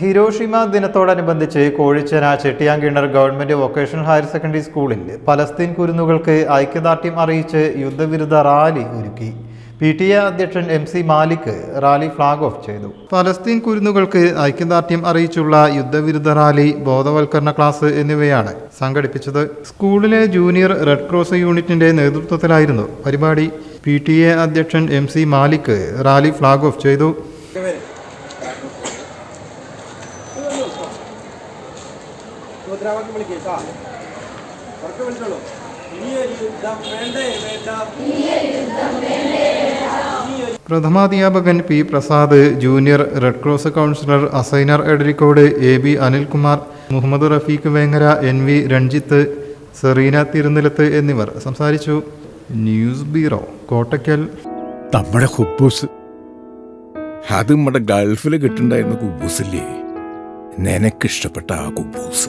Hiroshima ദിനത്തോടനുബന്ധിച്ച് Kozhichena Chettiyamkinar government vocational higher secondary സ്കൂളിൽ Palestine കുരുന്നുകൾക്ക് ഐക്യദാർഢ്യം അറിയിച്ച് യുദ്ധവിരുദ്ധ റാലി ഒരുക്കി. പി ടി എ അധ്യക്ഷൻ M C Malik rally flag off ചെയ്തു. പലസ്തീൻ കുരുന്നുകൾക്ക് ഐക്യദാർഢ്യം അറിയിച്ചുള്ള യുദ്ധവിരുദ്ധ റാലി ബോധവൽക്കരണ ക്ലാസ് എന്നിവയാണ് സംഘടിപ്പിച്ചത്. സ്കൂളിലെ ജൂനിയർ റെഡ് ക്രോസ് യൂണിറ്റിന്റെ നേതൃത്വത്തിലായിരുന്നു പരിപാടി. പി ടി എ അധ്യക്ഷൻ M C Malik rally flag off ചെയ്തു. മുദ്രാവാക്യം വിളിക്കുക ഉറക്കെ വിളിച്ചോളൂ. പ്രഥമാധ്യാപകൻ P Prasad junior red cross councillor Assainar Edarikode A B Anilkumar Muhammad Rafeeq Vengara N V Ranjith Sereena Thirunilath എന്നിവർ സംസാരിച്ചു. News bureau Kottakkal. നമ്മുടെ ഹുബൂസ്. അത് നമ്മുടെ ഗൾഫിൽ കിട്ടുണ്ടായിരുന്ന കുബൂസില്ലേ? നിനക്കിഷ്ടപ്പെട്ട ആ കുബൂസ്.